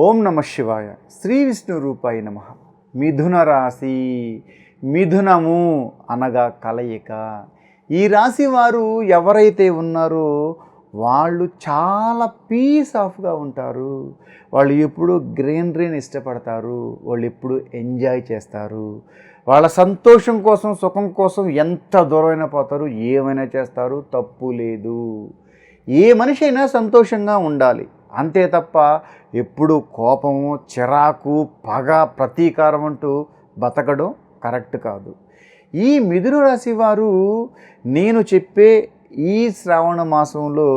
ఓం నమ శివాయ. శ్రీ విష్ణు రూపాయ నమ. మిథున రాశి మిథునము అనగా కలయిక. ఈ రాశి వారు ఎవరైతే ఉన్నారో వాళ్ళు చాలా పీస్ ఆఫ్గా ఉంటారు. వాళ్ళు ఎప్పుడు గ్రీనరీని ఇష్టపడతారు. వాళ్ళు ఎప్పుడు ఎంజాయ్ చేస్తారు. వాళ్ళ సంతోషం కోసం సుఖం కోసం ఎంత దూరమైనా పోతారు. ఏమైనా చేస్తారు తప్పు లేదు. ఏ మనిషి అయినా సంతోషంగా ఉండాలి. అంతే తప్ప ఎప్పుడు కోపము చిరాకు పగ ప్రతీకారం అంటూ బతకడం కరెక్ట్ కాదు. ఈ మిథున రాశి వారు నేను చెప్పే ఈ శ్రావణ మాసంలో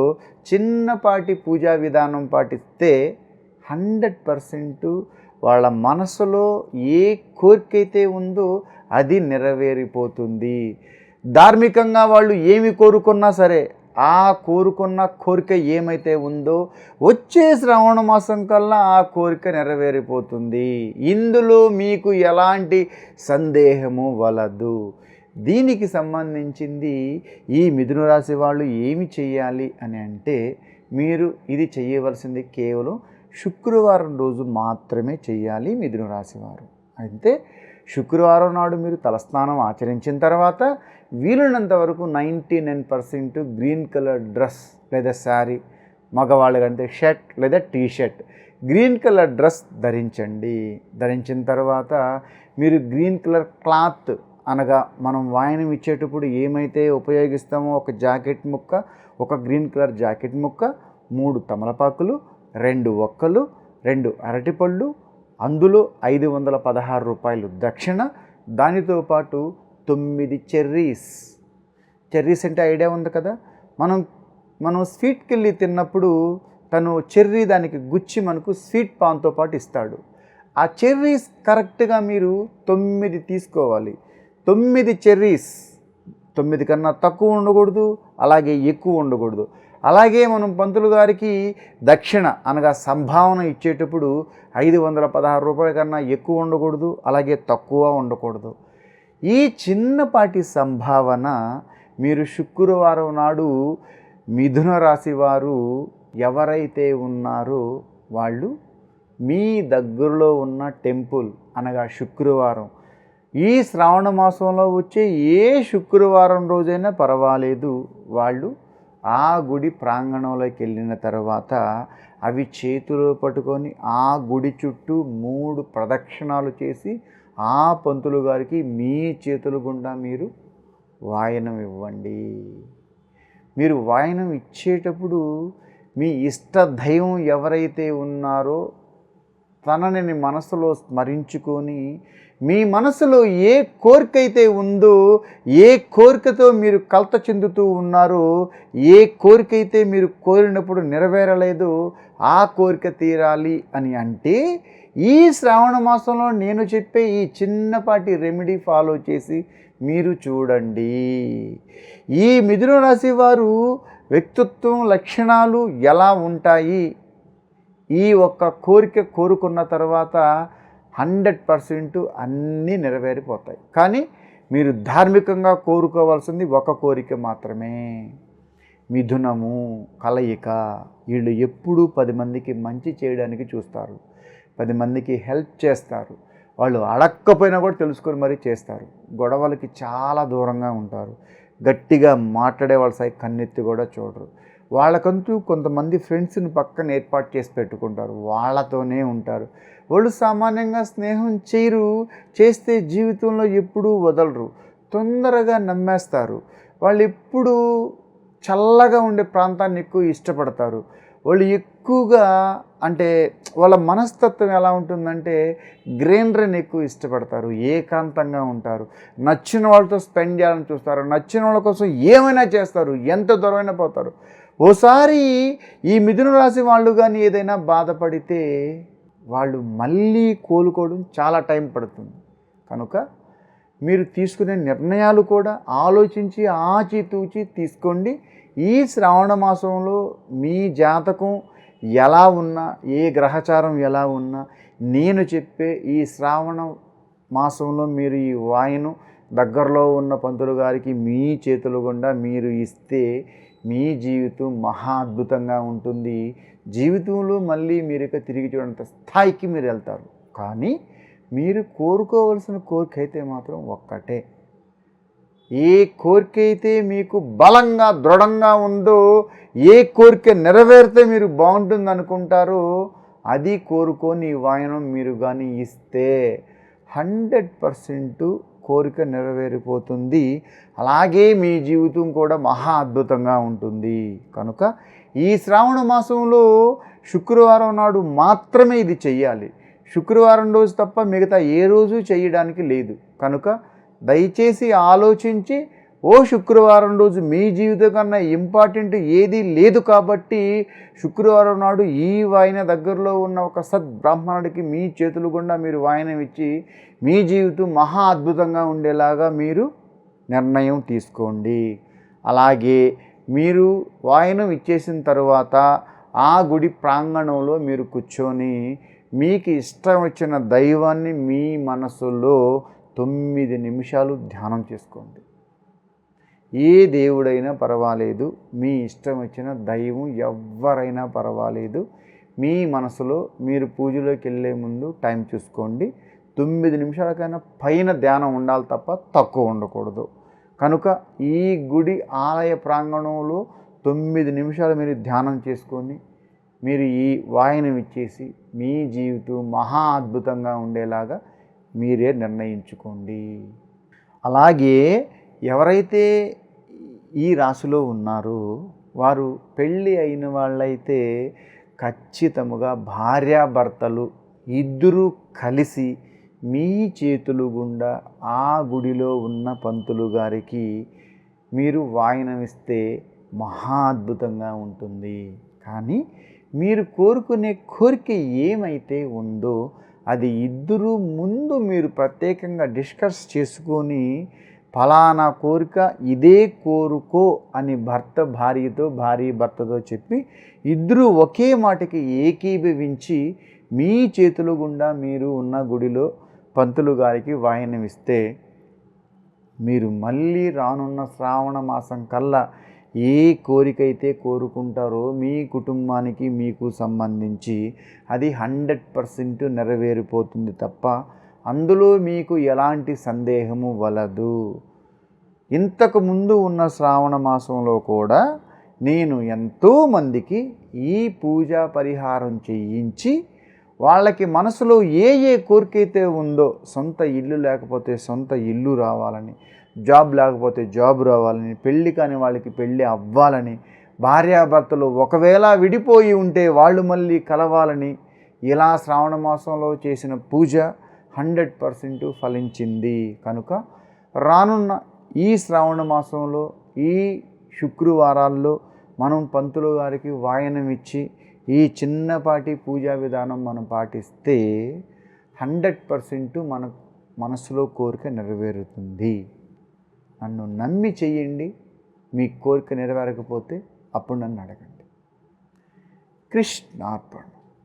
చిన్నపాటి పూజా విధానం పాటిస్తే హండ్రెడ్ పర్సెంట్ వాళ్ళ మనసులో ఏ కోరికైతే ఉందో అది నెరవేరిపోతుంది. ధార్మికంగా వాళ్ళు ఏమి కోరుకున్నా సరే ఆ కోరుకున్న కోరిక ఏమైతే ఉందో వచ్చే శ్రావణ మాసం కల్లా ఆ కోరిక నెరవేరిపోతుంది. ఇందులో మీకు ఎలాంటి సందేహము వలదు. దీనికి సంబంధించింది ఈ మిథున రాశి వాళ్ళు ఏమి చేయాలి అని అంటే మీరు ఇది చేయవలసింది కేవలం శుక్రవారం రోజు మాత్రమే చేయాలి మిథున రాశి వారు. అయితే శుక్రవారం నాడు మీరు తలస్నానం ఆచరించిన తర్వాత వీలున్నంత వరకు ninety nine percent green colour dress లేదా శారీ మగవాళ్ళకంటే షర్ట్ లేదా T shirt green colour dress ధరించండి. ధరించిన తర్వాత మీరు గ్రీన్ కలర్ క్లాత్ అనగా మనం వాయనం ఇచ్చేటప్పుడు ఏమైతే ఉపయోగిస్తామో ఒక జాకెట్ ముక్క ఒక గ్రీన్ కలర్ జాకెట్ ముక్క మూడు తమలపాకులు రెండు ఒక్కలు రెండు అరటిపళ్ళు అందులో ఐదు వందల పదహారు రూపాయలు దక్షిణ దానితో పాటు తొమ్మిది చెర్రీస్. చెర్రీస్ అంటే ఐడియా ఉంది కదా? మనం మనం స్వీట్కి వెళ్ళి తిన్నప్పుడు తను చెర్రీ దానికి గుచ్చి మనకు స్వీట్ పాన్తో పాటు ఇస్తాడు. ఆ చెర్రీస్ కరెక్ట్గా మీరు తొమ్మిది తీసుకోవాలి. తొమ్మిది చెర్రీస్. తొమ్మిది కన్నా తక్కువ ఉండకూడదు అలాగే ఎక్కువ ఉండకూడదు. అలాగే మనం పంతులు గారికి దక్షిణ అనగా సంభావన ఇచ్చేటప్పుడు ఐదు వందల పదహారు రూపాయల కన్నా ఎక్కువ ఉండకూడదు అలాగే తక్కువ ఉండకూడదు. ఈ చిన్నపాటి సంభావన మీరు శుక్రవారం నాడు మిథున రాశి వారు ఎవరైతే ఉన్నారో వాళ్ళు మీ దగ్గరలో ఉన్న టెంపుల్ అనగా శుక్రవారం ఈ శ్రావణ మాసంలో వచ్చే ఏ శుక్రవారం రోజైనా పర్వాలేదు. వాళ్ళు ఆ గుడి ప్రాంగణంలోకి వెళ్ళిన తర్వాత అవి చేతిలో పట్టుకొని ఆ గుడి చుట్టూ మూడు ప్రదక్షిణాలు చేసి ఆ పంతులు గారికి మీ చేతులు గుండా మీరు వాయనం ఇవ్వండి. మీరు వాయనం ఇచ్చేటప్పుడు మీ ఇష్ట దైవం ఎవరైతే ఉన్నారో తనని మనసులో స్మరించుకొని మీ మనసులో ఏ కోరిక అయితే ఉందో ఏ కోరికతో మీరు కలత చెందుతూ ఉన్నారో ఏ కోరిక అయితే మీరు కోరినప్పుడు నెరవేరలేదో ఆ కోరిక తీరాలి అని అంటే ఈ శ్రావణ మాసంలో నేను చెప్పే ఈ చిన్నపాటి రెమెడీ ఫాలో చేసి మీరు చూడండి. ఈ మిథున రాశి వారు వ్యక్తిత్వం లక్షణాలు ఎలా ఉంటాయి? ఈ ఒక్క కోరిక కోరుకున్న తర్వాత హండ్రెడ్ పర్సెంట్ అన్నీ నెరవేరిపోతాయి. కానీ మీరు ధార్మికంగా కోరుకోవాల్సింది ఒక కోరిక మాత్రమే. మిథునము కలయిక వీళ్ళు ఎప్పుడూ పది మందికి మంచి చేయడానికి చూస్తారు. పది మందికి హెల్ప్ చేస్తారు. వాళ్ళు అడక్కపోయినా కూడా తెలుసుకొని మరీ చేస్తారు. గొడవలకి చాలా దూరంగా ఉంటారు. గట్టిగా మాట్లాడే వాళ్ళ సై కన్నెత్తి కూడా చూడరు. వాళ్ళకంటూ కొంతమంది ఫ్రెండ్స్ని పక్కన ఏర్పాటు చేసి పెట్టుకుంటారు. వాళ్ళతోనే ఉంటారు. వాళ్ళు సామాన్యంగా స్నేహం చేయరు చేస్తే జీవితంలో ఎప్పుడూ వదలరు. తొందరగా నమ్మేస్తారు. వాళ్ళు ఎప్పుడూ చల్లగా ఉండే ప్రాంతాన్ని ఎక్కువ ఇష్టపడతారు. వాళ్ళు ఎక్కువగా అంటే వాళ్ళ మనస్తత్వం ఎలా ఉంటుందంటే గ్రీనరీని ఎక్కువ ఇష్టపడతారు ఏకాంతంగా ఉంటారు. నచ్చిన వాళ్ళతో స్పెండ్ చేయాలని చూస్తారు. నచ్చిన వాళ్ళ కోసం ఏమైనా చేస్తారు. ఎంత దూరమైనా పోతారు. ఓసారి ఈ మిథున రాశి వాళ్ళు కానీ ఏదైనా బాధపడితే వాళ్ళు మళ్ళీ కోలుకోవడం చాలా టైం పడుతుంది. కనుక మీరు తీసుకునే నిర్ణయాలు కూడా ఆలోచించి ఆచితూచి తీసుకోండి. ఈ శ్రావణ మాసంలో మీ జాతకం ఎలా ఉన్నా ఏ గ్రహచారం ఎలా ఉన్నా నేను చెప్పే ఈ శ్రావణ మాసంలో మీరు ఈ వాయును దగ్గరలో ఉన్న పంతులు గారికి మీ చేతులు గుండా మీరు ఇస్తే మీ జీవితం మహా అద్భుతంగా ఉంటుంది. జీవితంలో మళ్ళీ మీరు ఇక తిరిగి చూడంత స్థాయికి మీరు వెళ్తారు. కానీ మీరు కోరుకోవలసిన కోరిక అయితే మాత్రం ఒక్కటే. ఏ కోరిక అయితే మీకు బలంగా దృఢంగా ఉందో ఏ కోరిక నెరవేరితే మీరు బాగుంటుంది అనుకుంటారో అది కోరుకొని వాయనం మీరు కానీ ఇస్తే హండ్రెడ్ పర్సెంటు కోరిక నెరవేరిపోతుంది. అలాగే మీ జీవితం కూడా మహా అద్భుతంగా ఉంటుంది. కనుక ఈ శ్రావణ మాసంలో శుక్రవారం నాడు మాత్రమే ఇది చెయ్యాలి. శుక్రవారం రోజు తప్ప మిగతా ఏ రోజు చేయడానికి లేదు. కనుక దయచేసి ఆలోచించి ఓ శుక్రవారం రోజు మీ జీవితం కన్నా ఇంపార్టెంట్ ఏది లేదు కాబట్టి శుక్రవారం నాడు ఈ వాయన దగ్గరలో ఉన్న ఒక సద్బ్రాహ్మణుడికి మీ చేతులు గుండా మీరు వాయనం ఇచ్చి మీ జీవితం మహా అద్భుతంగా ఉండేలాగా మీరు నిర్ణయం తీసుకోండి. అలాగే మీరు వాయనం ఇచ్చేసిన తర్వాత ఆ గుడి ప్రాంగణంలో మీరు కూర్చొని మీకు ఇష్టం వచ్చిన దైవాన్ని మీ మనసులో తొమ్మిది నిమిషాలు ధ్యానం చేసుకోండి. ఏ దేవుడైనా పర్వాలేదు. మీ ఇష్టం వచ్చిన దైవం ఎవరైనా పర్వాలేదు. మీ మనసులో మీరు పూజలోకి వెళ్ళే ముందు టైం చూసుకోండి. తొమ్మిది నిమిషాలకైనా పైన ధ్యానం ఉండాలి తప్ప తక్కువ ఉండకూడదు. కనుక ఈ గుడి ఆలయ ప్రాంగణంలో తొమ్మిది నిమిషాలు మీరు ధ్యానం చేసుకొని మీరు ఈ వాయనం ఇచ్చేసి మీ జీవితం మహా అద్భుతంగా ఉండేలాగా మీరే నిర్ణయించుకోండి. అలాగే ఎవరైతే ఈ రాశిలో ఉన్నారు. వారు పెళ్ళి అయిన వాళ్ళైతే ఖచ్చితముగా భార్యాభర్తలు ఇద్దరూ కలిసి మీ చేతులు గుండా ఆ గుడిలో ఉన్న పంతులు గారికి మీరు వాయనం మహా అద్భుతంగా ఉంటుంది. కానీ మీరు కోరుకునే కోరిక ఏమైతే ఉందో అది ఇద్దరు ముందు మీరు ప్రత్యేకంగా డిస్కస్ చేసుకొని ఫలానా కోరిక ఇదే కోరుకో అని భర్త భార్యతో భార్య భర్తతో చెప్పి ఇద్దరు ఒకే మాటకి ఏకీభవించి మీ చేతుల గుండా మీరు ఉన్న గుడిలో పంతులు గారికి వాయనమిస్తే మీరు మళ్ళీ రానున్న శ్రావణ మాసం కల్లా ఏ కోరిక అయితే కోరుకుంటారో మీ కుటుంబానికి మీకు సంబంధించి అది హండ్రెడ్ పర్సెంట్ నెరవేరిపోతుంది తప్ప అందులో మీకు ఎలాంటి సందేహము వలదు. ఇంతకు ముందు ఉన్న శ్రావణ మాసంలో కూడా నేను ఎంతోమందికి ఈ పూజా పరిహారం చేయించి వాళ్ళకి మనసులో ఏ ఏ కోరికైతే ఉందో సొంత ఇల్లు లేకపోతే సొంత ఇల్లు రావాలని జాబ్ లేకపోతే జాబ్ రావాలని పెళ్ళి కాని వాళ్ళకి పెళ్ళి అవ్వాలని భార్యాభర్తలు ఒకవేళ విడిపోయి ఉంటే వాళ్ళు మళ్ళీ కలవాలని ఇలా శ్రావణ మాసంలో చేసిన పూజ హండ్రెడ్ పర్సెంట్ ఫలించింది. కనుక రానున్న ఈ శ్రావణ మాసంలో ఈ శుక్రవారాల్లో మనం పంతులు గారికి వాయనం ఇచ్చి ఈ చిన్నపాటి పూజా విధానం మనం పాటిస్తే హండ్రెడ్ పర్సెంట్ మన మనసులో కోరిక నెరవేరుతుంది. నన్ను నమ్మి చెయ్యండి మీ కోరిక నెరవేరకపోతే అప్పుడు నన్ను అడగండి. కృష్ణార్పణ.